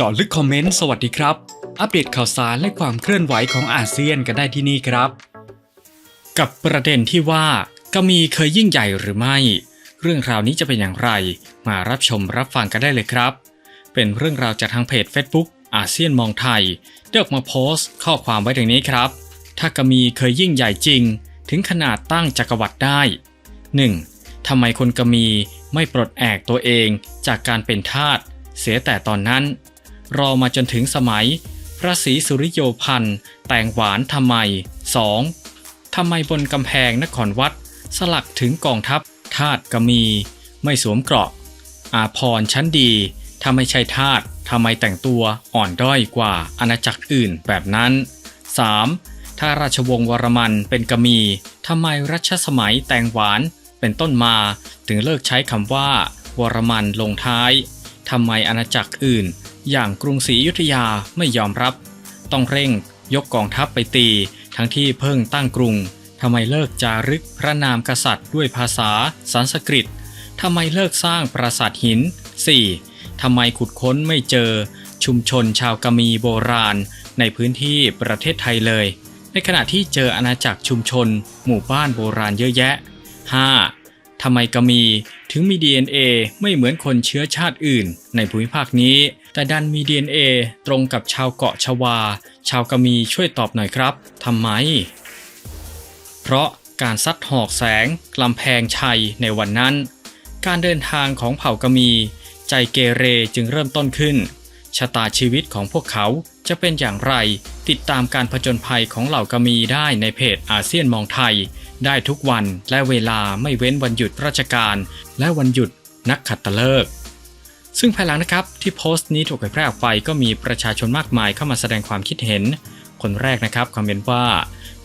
เจาะลึกคอมเมนต์สวัสดีครับ อัปเดตข่าวสารและความเคลื่อนไหวของอาเซียนกันได้ที่นี่ครับ กับประเด็นที่ว่ากามีเคยยิ่งใหญ่หรือไม่ เรื่องราวนี้จะเป็นอย่างไร มารับชมรับฟังกันได้เลยครับ เป็นเรื่องราวจากทางเพจ Facebook อาเซียนมองไทยได้อกมาโพสต์ ข้อความไว้ดังนี้ครับ ถ้ากามีเคยยิ่งใหญ่จริง ถึงขนาดตั้งจักรวรรดิได้ 1. ทำไมคนกามีไม่ปลดแอกตัวเองจากการเป็นทาสเสียแต่ตอนนั้น รอมาจนถึงสมัย พระศรีสุริโยพันธ์แต่งหวานทำไม 2. ทำไมบนกำแพงนครวัด สลักถึงกองทัพทาสกมี ไม่สวมเกราะ อาพรชั้นดีถ้าไม่ใช่ทาสทำไมแต่งตัวอ่อนด้อยกว่าอาณาจักรอื่นแบบนั้น 3. ถ้าราชวงศ์วรมันเป็นกมีทำไมรัชสมัยแต่งหวานเป็นต้นมาถึงเลิกใช้คำว่า วรมันลงท้ายทำไมอาณาจักรอื่น อย่างกรุงศรีอยุธยาไม่ยอมรับ ต้องเร่งยกกองทัพไปตี ทั้งที่เพิ่งตั้งกรุงทำไมเลิกจารึกพระนามกษัตริย์ด้วยภาษาสันสกฤตทำไมเลิกสร้างปราสาทหิน 4. ทำไมขุดค้นไม่เจอ ชุมชนชาวกะมีโบราณ ในพื้นที่ประเทศไทยเลย ในขณะที่เจออาณาจักรชุมชน หมู่บ้านโบราณเยอะแยะ 5. ทำไมกะมีถึงมี DNA ไม่เหมือนคนเชื้อชาติอื่นในภูมิภาคนี้ แต่ดันมี DNA ตรงกับชาวเกาะชวา ชาวกะมีช่วยตอบหน่อยครับทำไม เพราะการซัดหอกแสงลำแพงชัยในวันนั้น การเดินทางของเผ่ากะมี ใจเกเรจึงเริ่มต้นขึ้น ชะตาชีวิตของพวกเขาจะเป็นอย่างไร ติดตามการผจญภัยของเหล่ากะมีได้ในเพจอาเซียนมองไทย ได้ทุกวันและเวลาไม่เว้นวันหยุดราชการ และวันหยุดนักขัตฤกษ์ ซึ่งภายหลังนะครับที่โพสต์นี้ถูกเผยแพร่ออกไปก็มีประชาชนมากมายเข้ามาแสดงความคิดเห็น คนแรกนะครับคอมเมนต์ว่า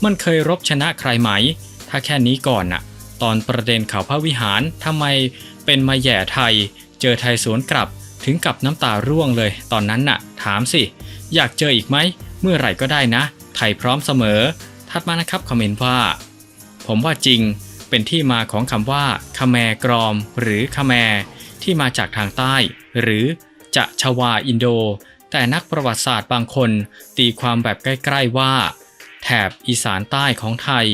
มันเคยรบชนะใครไหม ถ้าแค่นี้ก่อนน่ะ ตอนประเด็นเขาวพระวิหารทำไมเป็นมาแย่ไทย เจอไทยสวนกลับถึงกับน้ำตาร่วงเลย ตอนนั้นน่ะ ถามสิ อยากเจออีกไหม เมื่อไหร่ก็ได้นะ ไทยพร้อมเสมอ ถัดมานะครับคอมเมนต์ว่า ผมว่าจริง เป็นที่มาของคำว่าคาแมกรอม หรือคาแม ที่มาจากทางใต้ หรือจะชวาอินโด แต่นักประวัติศาสตร์บางคนตีความแบบใกล้ ๆว่า แถบอีสานใต้ของไทย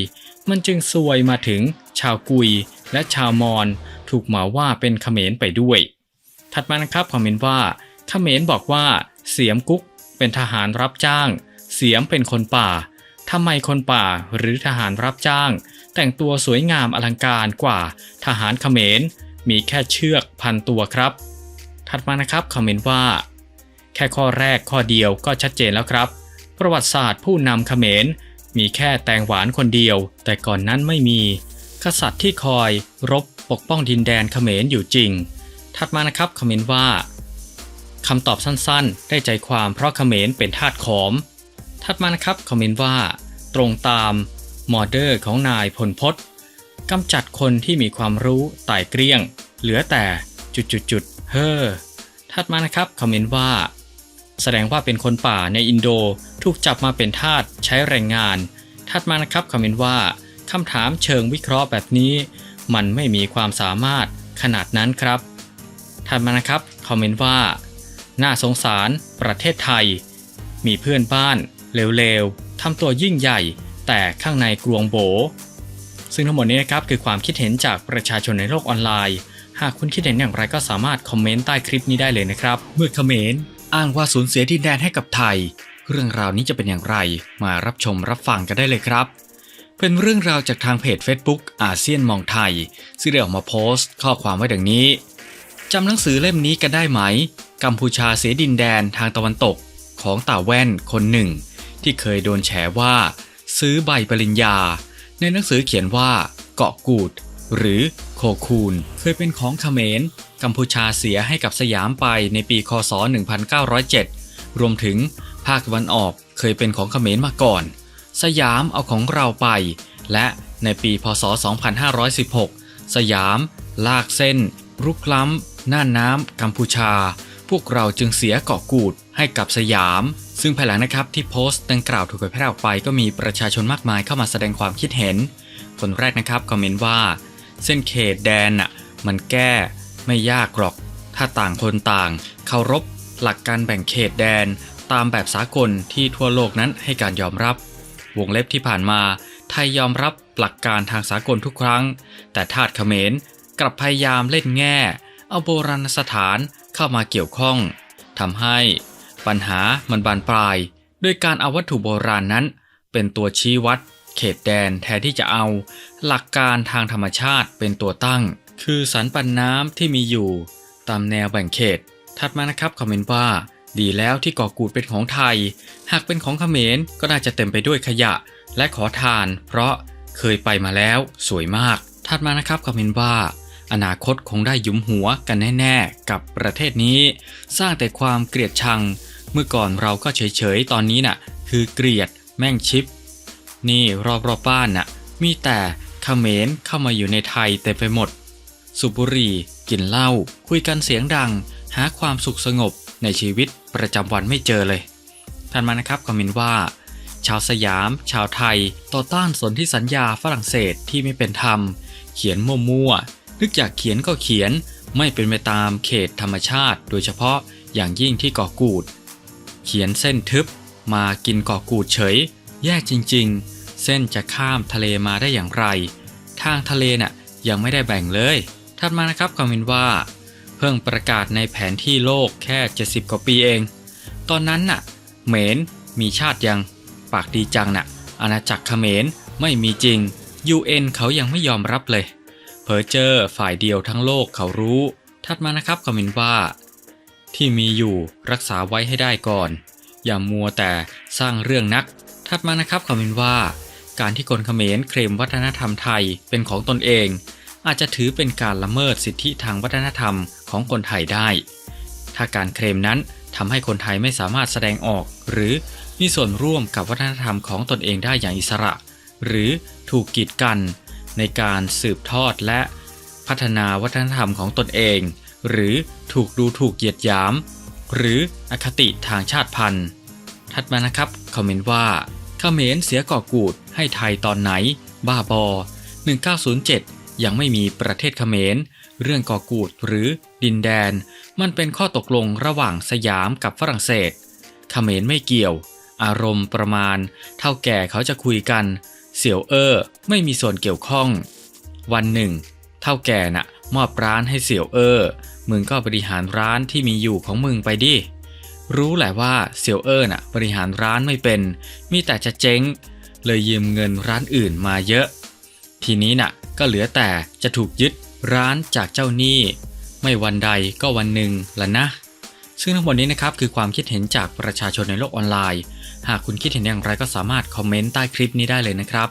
มันจึงซวยมาถึงชาวกุยและชาวมอญถูกหมาว่าเป็นเขมรไปด้วย ถัดมานะครับคอมเมนต์ว่าเขมรบอกว่า เสียมกุ๊กเป็นทหารรับจ้าง เสียมเป็นคนป่าทำไมคนป่าหรือทหารรับจ้าง แต่งตัวสวยงามอลังการกว่าทหารเขมร มีแค่เชือกพันตัวครับ ถัดมานะครับคอมเมนต์ว่า แค่ข้อแรกข้อเดียวก็ชัดเจนแล้วครับ ประวัติศาสตร์ผู้นำเขมร มีแค่แตงหวานคนเดียว แต่ก่อนนั้นไม่มี กษัตริย์ที่คอยรบปกป้องดินแดนเขมรอยู่จริง ถัดมานะครับคอมเมนต์ว่าคำตอบสั้นๆ ได้ใจความเพราะเขมรเป็นทาสขอม ถัดมานะครับคอมเมนต์ว่า ตรงตามมอเดอร์ของนายพลพศ กำจัดคนที่มีความรู้ไตายเกลี้ยง เหลือแต่จุดๆเฮ้อถัดมานะครับคอมเมนต์ว่า แสดงว่าเป็นคนป่าในอินโดถูกจับมาเป็นทาสใช้แรงงาน ถัดมานะครับคอมเมนต์ว่าคำถามเชิงวิเคราะห์แบบนี้ มันไม่มีความสามารถขนาดนั้นครับ ถัดมานะครับคอมเมนต์ว่า น่าสงสารประเทศไทย มีเพื่อนบ้านเร็วๆทำตัวยิ่งใหญ่ แต่ข้างในกลวงโบ ซึ่งทั้งหมดนี้นะครับคือความคิดเห็นจากประชาชนในโลกออนไลน์ หากคุณคิดเห็นอย่างไรก็สามารถคอมเมนต์ใต้คลิปนี้ได้เลยนะครับ เมื่อเขมรอ้างว่าสูญเสียดินแดนให้กับไทย เรื่องราวนี้จะเป็นอย่างไร มารับชมรับฟังกันได้เลยครับ เป็นเรื่องราวจากทางเพจ Facebook อาเซียนมองไทย ซึ่งได้ออกมาโพสต์ ข้อความไว้ดังนี้จำหนังสือเล่มนี้กันได้ไหม กัมพูชาเสียดินแดนทางตะวันตกของตาแว่นคนหนึ่ง ที่เคยโดนแฉว่า ซื้อใบปริญญา ในหนังสือเขียนว่า เกาะกูด หรือโคคูน เคยเป็นของเขมร กัมพูชาเสียให้กับสยามไปในปีคศ 1907 รวมถึงภาคตะวันออกเคยเป็นของเขมรมาก่อน สยามเอาของเราไป และในปีพศ 2516 สยามลากเส้น รุกล้ำน่านน้ำกัมพูชา พวกเราจึงเสียเกาะกูดให้กับสยาม ซึ่งภายหลังนะครับที่โพสต์ดังกล่าวถูกเผยแพร่ออกไปก็มีประชาชนมากมายเข้ามาแสดงความคิดเห็น คนแรกนะครับคอมเมนต์ว่า เส้นเขตแดนน่ะมันแก้ไม่ยากหรอก ถ้าต่างคนต่างเคารพหลักการแบ่งเขตแดนตามแบบสากลที่ทั่วโลกนั้นให้การยอมรับ วงเล็บที่ผ่านมา ไทยยอมรับหลักการทางสากลทุกครั้ง แต่ทาสเขมรกลับพยายามเล่นแง่ เอาโบราณสถานเข้ามาเกี่ยวข้องทำให้ ปัญหามันบานปลาย ด้วยการเอาวัตถุโบราณนั้น เป็นตัวชี้วัด เขตแดนแทนที่จะเอา หลักการทางธรรมชาติเป็นตัวตั้ง คือสันปันน้ำที่มีอยู่ ตามแนวแบ่งเขต ถัดมานะครับคอมเมนต์ว่า ดีแล้วที่เกาะกูดเป็นของไทย หากเป็นของเขมรก็น่าจะเต็มไปด้วยขยะ และขอทาน เพราะเคยไปมาแล้ว สวยมาก ถัดมานะครับคอมเมนต์ว่าอนาคตคงได้ยุมหัวกันแน่ ๆ กับประเทศนี้ สร้างแต่ความเกลียดชัง เมื่อก่อนเราก็เฉยๆ ตอนนี้น่ะ คือเกลียด แม่งชิป นี่รอบๆบ้านน่ะ มีแต่เขมรเข้ามาอยู่ในไทยเต็มไปหมดสูบบุหรี่กินเหล้าคุยกันเสียงดัง หาความสุขสงบในชีวิตประจำวันไม่เจอเลยท่านมานะครับคอมเมนต์ว่า ชาวสยาม ชาวไทย ต่อต้านสนธิสัญญาฝรั่งเศสที่ไม่เป็นธรรม เขียนมั่วๆนึกอยากเขียนก็เขียน ไม่เป็นไปตามเขตธรรมชาติ โดยเฉพาะอย่างยิ่งที่เกาะกูด เขียนเส้นทึบ มากินเกาะกูดเฉย แย่จริงๆ เส้นจะข้ามทะเลมาได้อย่างไร ทางทะเลน่ะยังไม่ได้แบ่งเลยถัดมานะครับคอมเมนต์ว่า เพิ่งประกาศในแผนที่โลกแค่ 70 กว่าปีเอง ตอนนั้นน่ะเหมนมีชาติยังปากดีจังน่ะอาณาจักรเขมรไม่มีจริง UN เขายังไม่ยอมรับเลยเพอเจอฝ่ายเดียวทั้งโลกเขารู้ ถัดมานะครับคอมเมนต์ว่า ที่มีอยู่รักษาไว้ให้ได้ก่อน อย่ามัวแต่สร้างเรื่องนัก ถัดมานะครับคอมเมนต์ว่า การที่คนเขมรเคลมวัฒนธรรมไทยเป็นของตนเอง อาจจะถือเป็นการละเมิดสิทธิทางวัฒนธรรมของคนไทยได้ ถ้าการเคลมนั้นทำให้คนไทยไม่สามารถแสดงออก หรือมีส่วนร่วมกับวัฒนธรรมของตนเองได้อย่างอิสระ หรือถูกกีดกัน ในการสืบทอดและพัฒนาวัฒนธรรมของตนเอง หรือถูกดูถูกเหยียดหยาม หรืออคติทางชาติพันธุ์ ถัดมานะครับคอมเมนต์ว่าเขมรเสียก่อกูดให้ไทยตอนไหน บ้าบอ 1907 ยังไม่มีประเทศเขมร เรื่องก่อกูดหรือดินแดน มันเป็นข้อตกลงระหว่างสยามกับฝรั่งเศส เขมรไม่เกี่ยว อารมณ์ประมาณ เท่าแก่เขาจะคุยกัน เสี่ยวเอ้อไม่มีส่วนเกี่ยวข้อง วันหนึ่ง เท่าแก่น่ะ มอบร้านให้เสี่ยวเออ้อมึงก็บริหารร้านที่มีอยู่ของมึงไปดิ รู้แหละว่าเสี่ยวเอ้อน่ะบริหารร้านไม่เป็น มีแต่จะเจ๊ง เลยยืมเงินร้านอื่นมาเยอะ ทีนี้น่ะก็เหลือแต่จะถูกยึดร้านจากเจ้าหนี้ ไม่วันใดก็วันหนึ่งละนะซึ่งทั้งหมดนี้นะครับคือความคิดเห็นจากประชาชนในโลกออนไลน์ หากคุณคิดเห็นอย่างไรก็สามารถคอมเมนต์ใต้คลิปนี้ได้เลยนะครับ